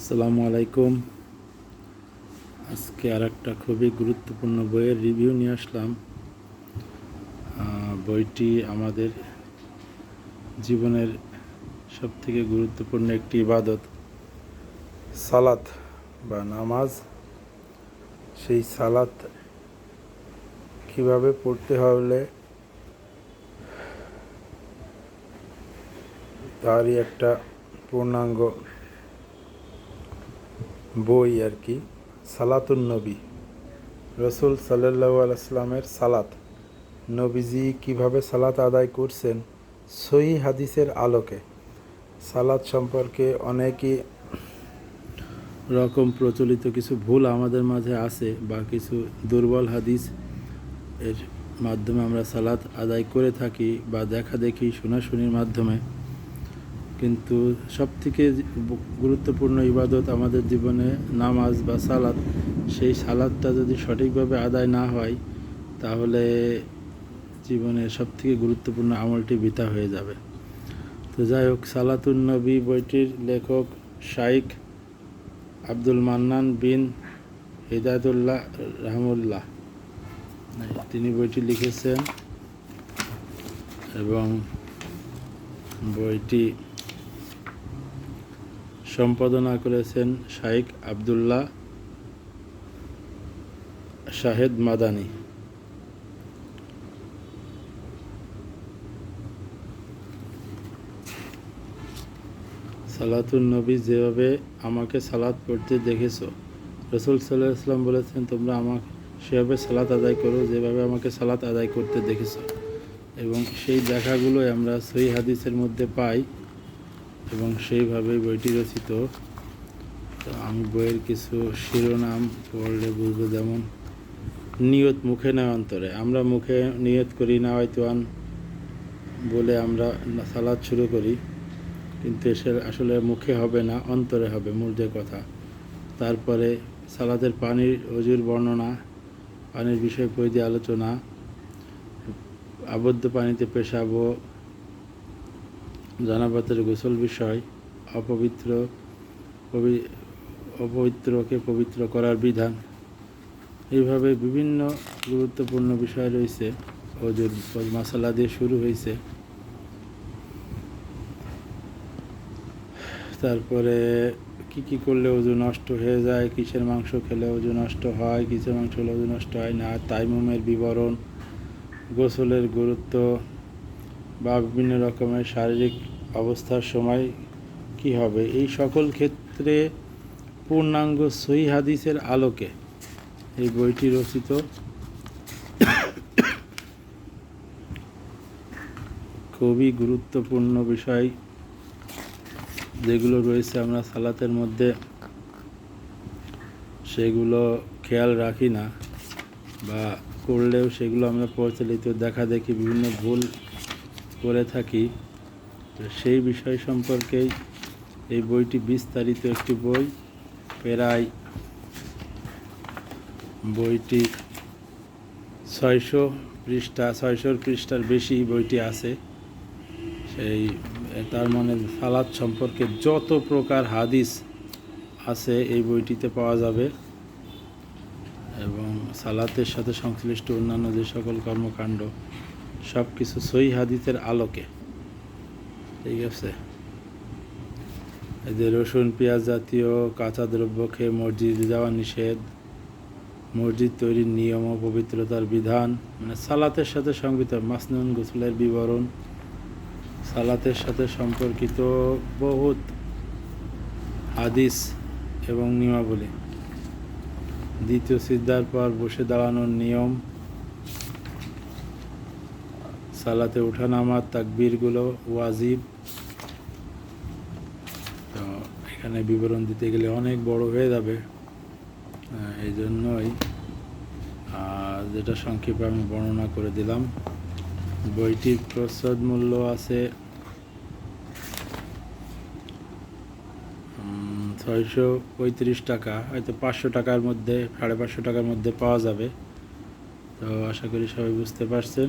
আসসালামু আলাইকুম। আজকে আর একটা খুবই গুরুত্বপূর্ণ বইয়ের রিভিউ নিয়ে আসলাম। বইটি আমাদের জীবনের সবথেকে গুরুত্বপূর্ণ একটি ইবাদত। সালাত বা নামাজ। সেই সালাত কীভাবে পড়তে হলে তারই একটা পূর্ণাঙ্গ বই আর কি, সালাতুন নবী। রসুল সাল্লাহ আলাইসলামের সালাত। নবীজি কীভাবে সালাত আদায় করছেন, সহি হাদিসের আলোকে। সালাত সম্পর্কে অনেকই রকম প্রচলিত কিছু ভুল আমাদের মাঝে আছে বা কিছু দুর্বল হাদিস এর মাধ্যমে আমরা সালাত আদায় করে থাকি বা দেখা দেখি, শোনাশুনির মাধ্যমে। কিন্তু সবথেকে গুরুত্বপূর্ণ ইবাদত আমাদের জীবনে নামাজ বা সালাদ সেই সালাদটা যদি সঠিকভাবে আদায় না হয়, তাহলে জীবনের সবথেকে গুরুত্বপূর্ণ আমলটি বৃথা হয়ে যাবে। তো যাই হোক, সালাতুন নবী বইটির লেখক শাইখ আব্দুল মান্নান বিন হিদায়তুল্লাহ রহমুল্লাহ তিনি বইটি লিখেছেন এবং বইটি সম্পাদনা করেছেন শাইখ আবদুল্লাহ শাহেদ মাদানি। সালাতুন নবী যেভাবে আমাকে সালাত পড়তে দেখেছ, রসুল সাল্লাহ ইসলাম বলেছেন, তোমরা আমাকে সেভাবে সালাত আদায় করো যেভাবে আমাকে সালাত আদায় করতে দেখেছ। এবং সেই দেখাগুলোই আমরা সহি হাদিসের মধ্যে পাই। এবং সেইভাবে বইটি রচিত। তো আমি বইয়ের কিছু শিরোনাম পড়লে বুঝব যেমন, নিয়ত মুখে নয় অন্তরে। আমরা মুখে নিয়ত করি না হয়তো আন বলে আমরা সালাদ শুরু করি, কিন্তু এসে আসলে মুখে হবে না, অন্তরে হবে মূল কথা। তারপরে সালাদের পানির অজুর বর্ণনা, পানির বিষয় দিয়ে আলোচনা, আবদ্ধ পানিতে পেশাব জানাবাতের গোসল বিষয়, অপবিত্র, পবি- অপবিত্রকে পবিত্র করার বিধান। এইভাবে বিভিন্ন গুরুত্বপূর্ণ বিষয় রয়েছে। অজুর মশালা দিয়ে শুরু হয়েছে। তারপরে কি কি করলে ওজন নষ্ট হয়ে যায়? কিসের মাংস খেলে ওজন নষ্ট হয়? কিসের মাংস খেলে ওজন নষ্ট হয় না? তাইমুমের বিবরণ, গোসলের গুরুত্ব, বা বিভিন্ন রকমের শারীরিক অবস্থার সময় কি হবে? এই সকল ক্ষেত্রে পূর্ণাঙ্গ সহি হাদিসের আলোকে এই বইটি রচিত। খুবই গুরুত্বপূর্ণ বিষয় যেগুলো রয়েছে আমরা সালাতের মধ্যে। সেগুলো খেয়াল রাখি না বা করলেও সেগুলো আমরা প্রচলিত দেখা দেখি বিভিন্ন ভুল করে থাকি। তো সেই বিষয় সম্পর্কেই এই বইটি বিস্তারিত একটি বই। প্রায় বইটি ছয়শো পৃষ্ঠা, ছয়শোর পৃষ্ঠার বেশি বইটি আছে। সেই, তার মানে সালাদ সম্পর্কে যত প্রকার হাদিস আছে এই বইটিতে পাওয়া যাবে। এবং সালাতের সাথে সংশ্লিষ্ট অন্যান্য যে সকল কর্মকাণ্ড সব কিছু সই হাদিসের আলোকে। ঠিক আছে। যে রসুন, পেঁয়াজ জাতীয় কাঁচা দ্রব্য খেয়ে মসজিদে যাওয়া নিষেধ। মসজিদ তৈরির নিয়ম ও পবিত্রতার বিধান মানে সালাতের সাথে সংগীত মাসনুন গোসলের বিবরণ। সালাতের সাথে সম্পর্কিত বহুত হাদিস এবং নিয়মাবলী। দ্বিতীয় সিদ্ধার পর বসে দাঁড়ানোর নিয়ম সালাতে ওঠানামার তাকবীরগুলো ওয়াজিব। তো এখানে বিবরণ দিতে গেলে অনেক বড় হয়ে যাবে। এই জন্যই যেটা সংক্ষেপে আমি বর্ণনা করে দিলাম। বইটির প্রস্তাব মূল্য আছে ছয়শো পঁয়ত্রিশ টাকা, হয়তো পাঁচশো টাকার মধ্যে, সাড়ে পাঁচশো টাকার মধ্যে পাওয়া যাবে। তো আশা করি সবাই বুঝতে পারছেন।